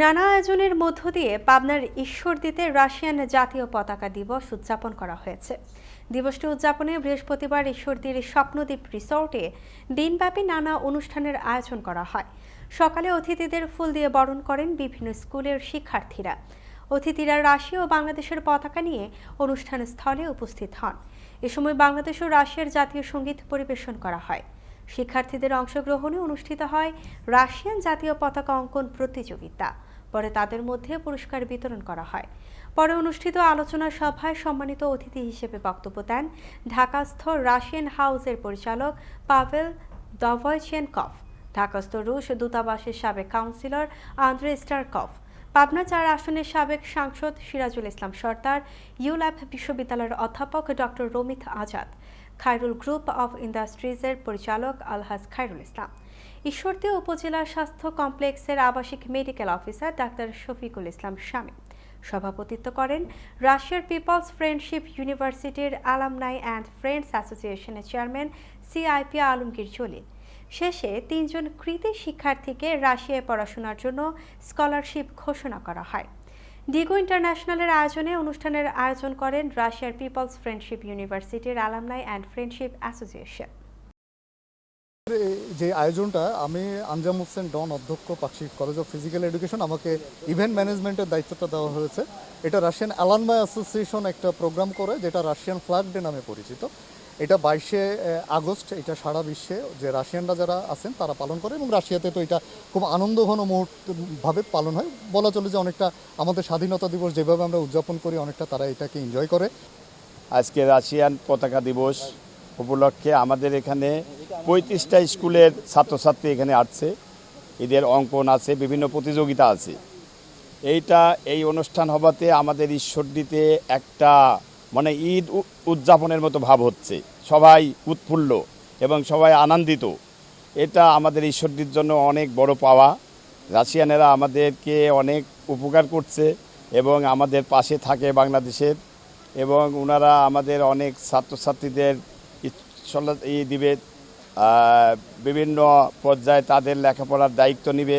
নানা আয়োজনের মধ্য দিয়ে পাবনার ঈশ্বরদীতে রাশিয়ান জাতীয় পতাকা দিবস উদযাপন করা হয়েছে। দিবসটি উদযাপনে বৃহস্পতিবার ঈশ্বরদীর স্বপ্নদ্বীপ রিসোর্টে দিনব্যাপী নানা অনুষ্ঠানের আয়োজন করা হয়। সকালে অতিথিদের ফুল দিয়ে বরণ করেন বিভিন্ন স্কুলের শিক্ষার্থীরা। অতিথিরা রাশিয়া ও বাংলাদেশের পতাকা নিয়ে অনুষ্ঠান স্থলে উপস্থিত হন। এ সময় বাংলাদেশ ও রাশিয়ার জাতীয় সংগীত পরিবেশন করা হয়। শিক্ষার্থীদের অংশগ্রহণে অনুষ্ঠিত হয় রাশিয়ান জাতীয় পতাকা অঙ্কন প্রতিযোগিতা। পরে তাদের মধ্যে পুরস্কার বিতরণ করা হয়। পরে অনুষ্ঠিত আলোচনা সভায় সম্মানিত অতিথি হিসেবে বক্তব্য দেন ঢাকাস্থ রাশিয়ান হাউসের পরিচালক পাভেল দভয়চেনকভ ঢাকাস্থ রুশ দূতাবাসের সাবেক কাউন্সিলর আন্দ্রে স্টারকভ পাবনা চার আসনের সাবেক সাংসদ সিরাজুল ইসলাম সর্দার ইউল্যাব বিশ্ববিদ্যালয়ের অধ্যাপক doctor Ramit Azad Khairul group of ইন্ডাস্ট্রিজের পরিচালক আলহাজ খায়রুল ইসলাম। ঈশ্বরদী উপজেলা স্বাস্থ্য কমপ্লেক্সের আবাসিক মেডিকেল অফিসার ডাক্তার শফিকুল ইসলাম শামী সভাপতিত্ব করেন রাশিয়ার পিপলস ফ্রেন্ডশিপ ইউনিভার্সিটির আলামনাই অ্যান্ড ফ্রেন্ডস অ্যাসোসিয়েশনের চেয়ারম্যান সিআইপি আলমগীর জলিল শেষে তিনজন কৃতি শিক্ষার্থীকে রাশিয়ায় পড়াশোনার জন্য স্কলারশিপ ঘোষণা করা হয়। ডিগো ইন্টারন্যাশনালের আয়োজনে অনুষ্ঠানের আয়োজন করেন রাশিয়ার পিপলস ফ্রেন্ডশিপ ইউনিভার্সিটির আলামনাই অ্যান্ড ফ্রেন্ডশিপ অ্যাসোসিয়েশন যে আয়োজনটা, আমি আঞ্জাম হোসেন ডন, অধ্যক্ষ পাক্ষিক কলেজ অফ ফিজিক্যাল এডুকেশন, আমাকে ইভেন্ট ম্যানেজমেন্টের দায়িত্বটা দেওয়া হয়েছে। এটা রাশিয়ান অ্যালানমাই অ্যাসোসিয়েশন একটা প্রোগ্রাম করে, যেটা রাশিয়ান ফ্ল্যাগ ডে নামে পরিচিত। এটা বাইশে আগস্ট, এটা সারা বিশ্বে যে রাশিয়ানরা যারা আছেন তারা পালন করে এবং রাশিয়াতে তো এটা খুব আনন্দঘন মুহূর্তভাবে পালন হয়। বলা চলে যে অনেকটা আমাদের স্বাধীনতা দিবস যেভাবে আমরা উদযাপন করি অনেকটা তারা এটাকে এনজয় করে। আজকে রাশিয়ান পতাকা দিবস উপলক্ষে আমাদের এখানে পঁয়ত্রিশটা স্কুলের ছাত্রছাত্রী এখানে আসছে। এদের অঙ্কন আছে, বিভিন্ন প্রতিযোগিতা আছে। এইটা, এই অনুষ্ঠান হবাতে আমাদের ঈশ্বরদীতে একটা মানে ঈদ উদযাপনের মতো ভাব হচ্ছে। সবাই উৎফুল্ল এবং সবাই আনন্দিত। এটা আমাদের ঈশ্বরদীর জন্য অনেক বড় পাওয়া। রাশিয়ানেরা আমাদেরকে অনেক উপকার করছে এবং আমাদের পাশে থাকে বাংলাদেশের এবং ওনারা আমাদের অনেক ছাত্রছাত্রীদের ই দিবে বিভিন্ন পর্যায়ে তাদের লেখাপড়ার দায়িত্ব নিবে।